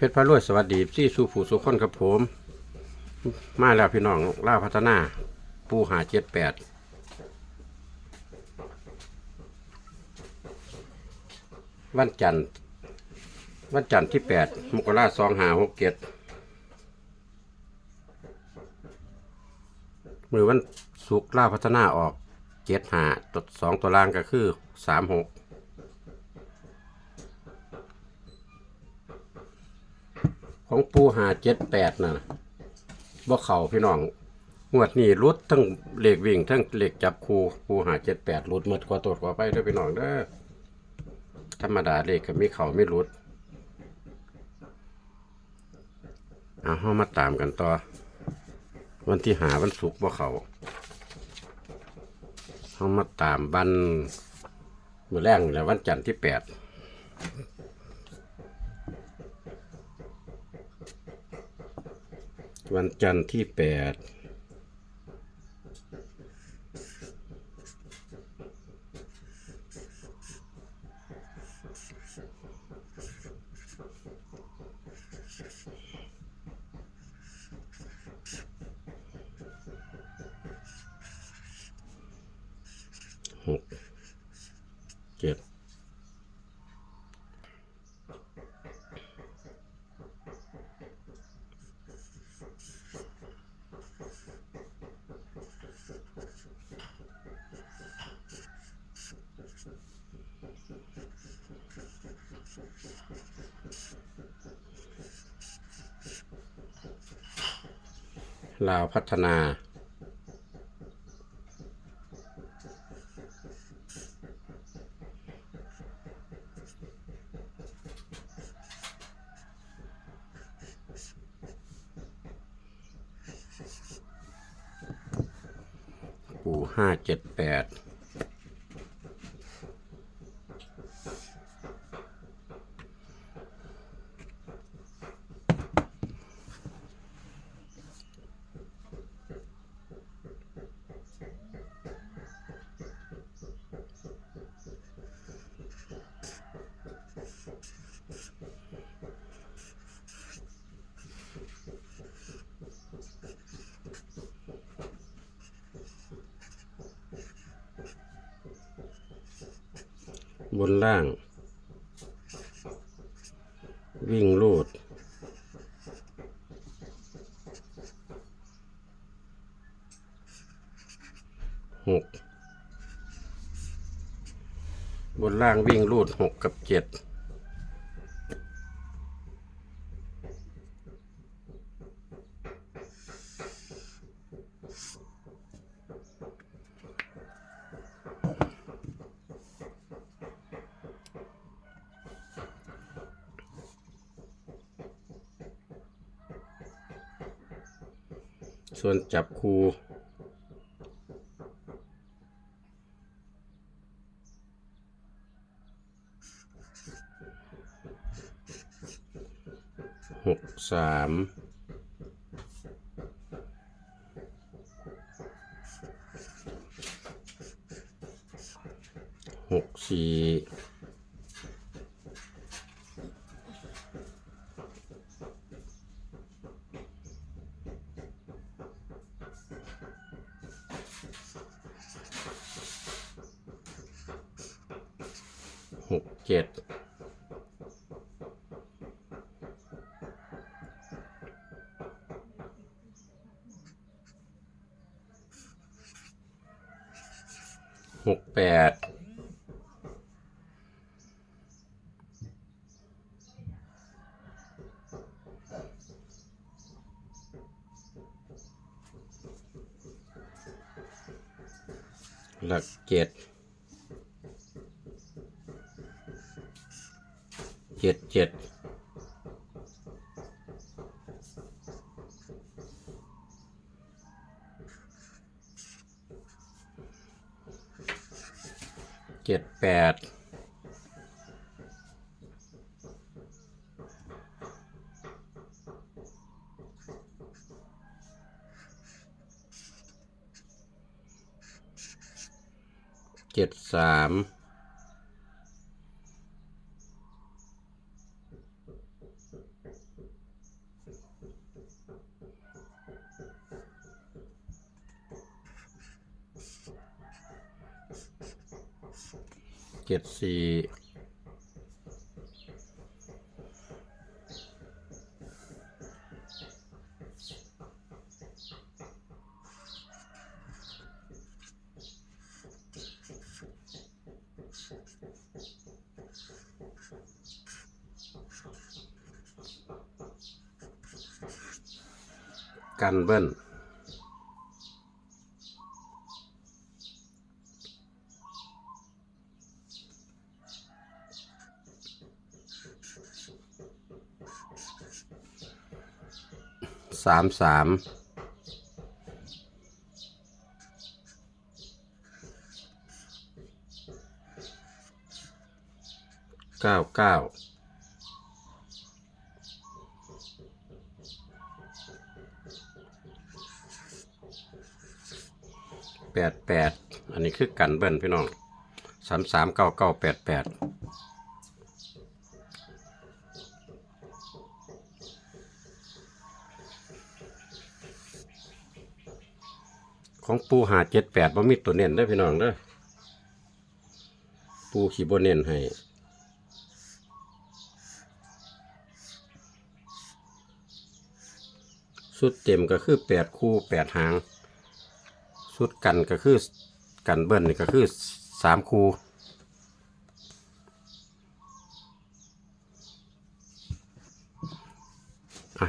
เพชรพระรวยสวัสดีที่สู่ผู้สุขคนครับผม มาแล้วพี่น้องล่าพัฒนา ปูหาเจ็ดแปดวันจันทร์วันจันทร์ที่แปดมกราสองหาหกเจ็ดมือวันสุกล่าพัฒนาออกเจ็ดหาตัวสองตัวล่างก็คือสามหก ของปูหาเจ็ดแปดนะบ่เข่าพี่น้องงวดนี้รุดทั้งเหล็กวิ่งทั้งเหล็กจับคูปูหาเจ็ดแปดรุดหมดกว่าตดกว่าไปเด้อพี่น้องเด้อธรรมดาเหล็กก็มีเข่าไม่รุดเอาเฮามาตามกันต่อ วันที่หาวันศุกร์บ่เขาเฮามาตามวันมื้อแรกนี่แหละวันจันทร์ที่แปด วันจันทร์ที่แปด ลาวพัฒนา ปูห้าเจ็ดแปด บนล่าง วิ่งลูดหกบนล่างวิ่งลูดหกกับเจ็ด ส่วนจับคูหกสามหกสี่ หกเจ็ดหกแปดหลักเจ็ด เจ็ดเจ็ดเจ็ดแปดเจ็ดสาม เจ็ดสี่กันเบิ้ลามสามเก้าเก้าแปดแปดอันนี้คือกันเบิ้ลพี่น้องสามสามเก้าเก้าแปดแปด ของปูหาเจ็ดแปดบ่มีตัวเน้นได้พี่น้องเด้อปูขี่บนเน้นให้สุดเต็มก็คือแปดคู่แปดหาง สุดกันก็คือกันเบิ้ลนี่ก็คือสามคู่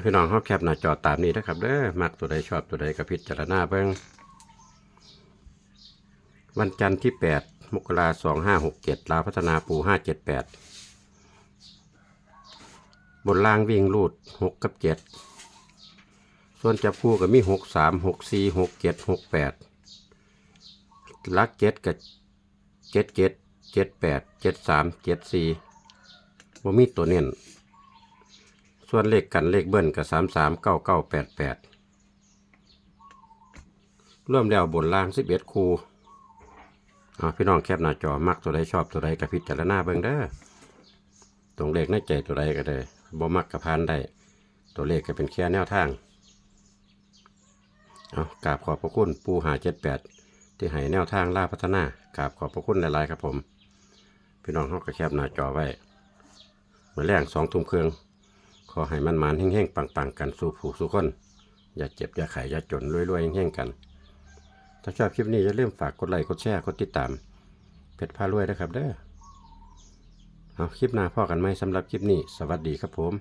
พี่น้องเขาแคปหน้าจอตามนี้นะครับเด้อมักตัวใดชอบตัวใดก็พิจารณาเบิ่ง วันจันทร์ที่ 8 มกราสองห้าหกเจ็ดลาพัฒนาปูห้าเจ็ดแปดบนล่างวิ่งรูดหกกับเจ็ดส่วนจับคู่ก็มีหกสามหกสี่หกเจ็ดหกแปดลักเจ็ดกับเจ็ดเจ็ดเจ็ดแปดเจ็ดสามเจ็ดสี่บ่มีตัวเน้นส่วนเลขกันเลขเบิ้ลกับสามสามเก้าเก้าแปดแปดร่วมแล้วบนล่างสิบเอ็ดคู เอาพี่น้องแคปหน้าจอมักตัวใดชอบตัวใดกับพิจารณาเบิ่งเด้อตรงเลขในใจตัวใดก็ได้บ่มักกับพานได้ตัวเลขก็เป็นแค่แนวทางเอากราบขอบพระคุณปูหาเจ็ดแปดที่ให้แนวทางล่าพัฒนากราบขอบพระคุณหลายๆครับผม พี่น้องเขาก็แคบหน้าจอไว้เมื่อแรงสองทุ่มเครื่อง ขอให้มันมานแห้งๆ ปังๆ กันสู่ผู้สู่คน อย่าเจ็บ อย่าไข้อย่าจนรวยๆแห้งๆกัน ถ้าชอบคลิปนี้อย่าลืมฝากกดไลค์กดแชร์กดติดตาม เพชรพารวยนะครับเด้อเอาคลิปหน้าพ่อกันไหมสำหรับคลิปนี้ สวัสดีครับผม